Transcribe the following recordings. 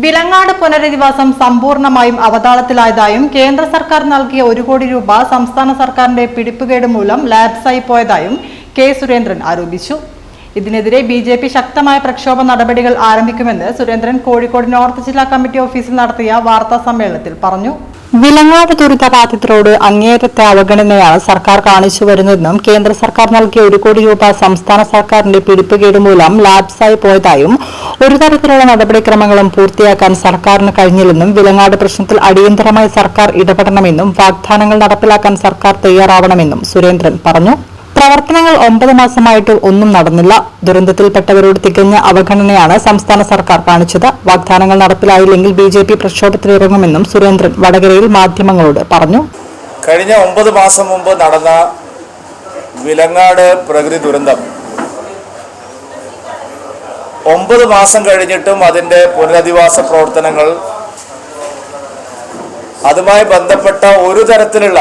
വിലങ്ങാട് പുനരധിവാസം സമ്പൂർണമായും അവതാളത്തിലായതായും കേന്ദ്ര സർക്കാർ നൽകിയ ഒരു കോടി രൂപ സംസ്ഥാന സർക്കാരിന്റെ പിടിപ്പുകേട് മൂലം ലാപ്സായി പോയതായും കെ സുരേന്ദ്രൻ ആരോപിച്ചു. ഇതിനെതിരെ ബി ജെ പി ശക്തമായ പ്രക്ഷോഭ നടപടികൾ ആരംഭിക്കുമെന്ന് സുരേന്ദ്രൻ കോഴിക്കോട് നോർത്ത് ജില്ലാ കമ്മിറ്റി ഓഫീസിൽ നടത്തിയ വാർത്താ സമ്മേളനത്തിൽ പറഞ്ഞു. വിലങ്ങാട് ദുരിതബാധിതരോട് അങ്ങേയറ്റത്തെ അവഗണനയാണ് സർക്കാർ കാണിച്ചു വരുന്നതെന്നും കേന്ദ്ര സർക്കാർ നൽകിയ ഒരു കോടി രൂപ സംസ്ഥാന സർക്കാരിന്റെ പിടിപ്പുകേട് മൂലം ലാപ്സായി പോയതായും ഒരു തരത്തിലുള്ള നടപടിക്രമങ്ങളും പൂർത്തിയാക്കാൻ സർക്കാരിന് കഴിഞ്ഞില്ലെന്നും വിലങ്ങാട് പ്രശ്നത്തിൽ അടിയന്തരമായി സർക്കാർ ഇടപെടണമെന്നും വാഗ്ദാനങ്ങൾ നടപ്പിലാക്കാൻ സർക്കാർ തയ്യാറാവണമെന്നും സുരേന്ദ്രൻ പറഞ്ഞു. പ്രവർത്തനങ്ങൾ ഒമ്പത് മാസമായിട്ട് ഒന്നും നടന്നില്ല. ദുരന്തത്തിൽപ്പെട്ടവരോട് തികഞ്ഞ അവഗണനയാണ് സംസ്ഥാന സർക്കാർ കാണിച്ചത്. വാഗ്ദാനങ്ങൾ നടപ്പിലായില്ലെങ്കിൽ ബി ജെ പി പ്രക്ഷോഭത്തിലിറങ്ങുമെന്നും സുരേന്ദ്രൻ വടകരയിൽ മാധ്യമങ്ങളോട് പറഞ്ഞു. കഴിഞ്ഞ ഒമ്പത് മാസം മുമ്പ് നടന്ന വിലങ്ങാട് പ്രകൃതി ദുരന്തം ഒമ്പത് മാസം കഴിഞ്ഞിട്ടും അതിന്റെ പുനരധിവാസ പ്രവർത്തനങ്ങൾ അതുമായി ബന്ധപ്പെട്ട ഒരു തരത്തിലുള്ള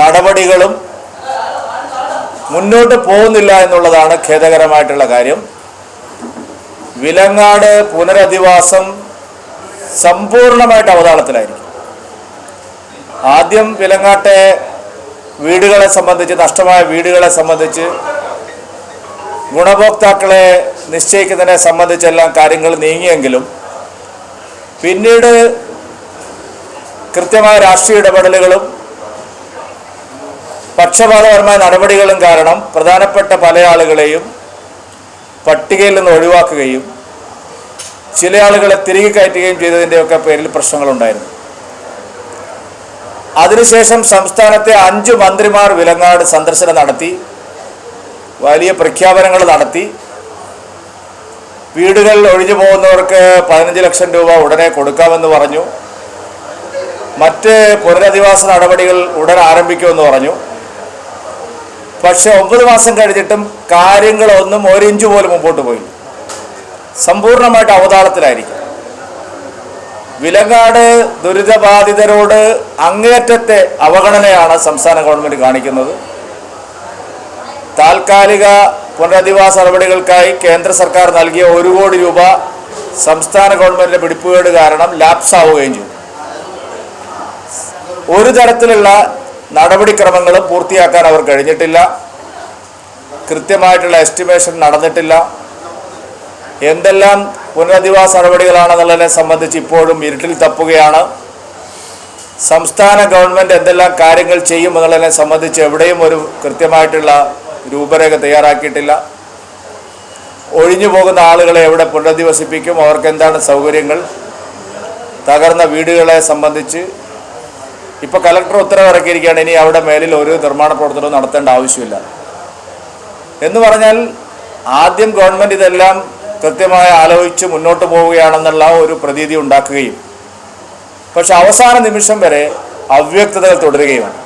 നടപടികളും മുന്നോട്ട് പോകുന്നില്ല എന്നുള്ളതാണ് ഖേദകരമായിട്ടുള്ള കാര്യം. വിലങ്ങാട് പുനരധിവാസം സമ്പൂർണമായിട്ട് അവതാളത്തിലായിരിക്കും. ആദ്യം വിലങ്ങാട്ടെ വീടുകളെ സംബന്ധിച്ച് നഷ്ടമായ വീടുകളെ സംബന്ധിച്ച് ഗുണഭോക്താക്കളെ നിശ്ചയിക്കുന്നതിനെ സംബന്ധിച്ചെല്ലാം കാര്യങ്ങൾ നീങ്ങിയെങ്കിലും പിന്നീട് കൃത്യമായ രാഷ്ട്രീയ ഇടപെടലുകളും പക്ഷപാതപരമായ നടപടികളും കാരണം പ്രധാനപ്പെട്ട പല ആളുകളെയും പട്ടികയിൽ നിന്ന് ഒഴിവാക്കുകയും ചില ആളുകളെ തിരികെ കയറ്റുകയും ചെയ്തതിന്റെയൊക്കെ പേരിൽ പ്രശ്നങ്ങളുണ്ടായിരുന്നു. അതിനുശേഷം സംസ്ഥാനത്തെ അഞ്ച് മന്ത്രിമാർ വിലങ്ങാട് സന്ദർശനം നടത്തി. വലിയ പ്രഖ്യാപനങ്ങൾ നടത്തി. വീടുകൾ ഒഴിഞ്ഞു പോകുന്നവർക്ക് പതിനഞ്ച് ലക്ഷം രൂപ ഉടനെ കൊടുക്കാമെന്ന് പറഞ്ഞു. മറ്റ് പുനരധിവാസ നടപടികൾ ഉടൻ ആരംഭിക്കുമെന്ന് പറഞ്ഞു. പക്ഷെ ഒമ്പത് മാസം കഴിഞ്ഞിട്ടും കാര്യങ്ങളൊന്നും ഒരു ഇഞ്ച് പോലും മുമ്പോട്ട് പോയി സമ്പൂർണമായിട്ട് അവതാളത്തിലായിരിക്കും. വിലങ്ങാട് ദുരിതബാധിതരോട് അങ്ങേറ്റത്തെ അവഗണനയാണ് സംസ്ഥാന ഗവൺമെന്റ് കാണിക്കുന്നത്. താൽക്കാലിക പുനരധിവാസ നടപടികൾക്കായി കേന്ദ്ര സർക്കാർ നൽകിയ ഒരു കോടി രൂപ സംസ്ഥാന ഗവൺമെന്റിന്റെ പിടിപ്പുകേട് കാരണം ലാപ്സ് ആവുകയും ചെയ്തു. ഒരു തരത്തിലുള്ള നടപടിക്രമങ്ങളും പൂർത്തിയാക്കാൻ അവർ കഴിഞ്ഞിട്ടില്ല. കൃത്യമായിട്ടുള്ള എസ്റ്റിമേഷൻ നടന്നിട്ടില്ല. എന്തെല്ലാം പുനരധിവാസ നടപടികളാണെന്നുള്ളതിനെ സംബന്ധിച്ച് ഇപ്പോഴും ഇരുട്ടിൽ തപ്പുകയാണ്. സംസ്ഥാന ഗവൺമെന്റ് എന്തെല്ലാം കാര്യങ്ങൾ ചെയ്യും എന്നുള്ളതിനെ സംബന്ധിച്ച് എവിടെയും ഒരു കൃത്യമായിട്ടുള്ള രൂപരേഖ തയ്യാറാക്കിയിട്ടില്ല. ഒഴിഞ്ഞു പോകുന്ന ആളുകളെ എവിടെ പുനരധിവസിപ്പിക്കും അവർക്ക് എന്താണ് സൗകര്യങ്ങൾ? തകർന്ന വീടുകളെ സംബന്ധിച്ച് ഇപ്പോൾ കലക്ടർ ഉത്തരവിറക്കിയിരിക്കുകയാണ് ഇനി അവിടെ മേലിൽ ഒരു നിർമ്മാണ പ്രവർത്തനവും നടത്തേണ്ട ആവശ്യമില്ല. എന്ന് പറഞ്ഞാൽ ആദ്യം ഗവൺമെന്റ് ഇതെല്ലാം കൃത്യമായി ആലോചിച്ച് മുന്നോട്ട് പോവുകയാണെന്നുള്ള ഒരു പ്രതീതി ഉണ്ടാക്കുകയും പക്ഷെ അവസാന നിമിഷം വരെ അവ്യക്തതകൾ തുടരുകയുമാണ്.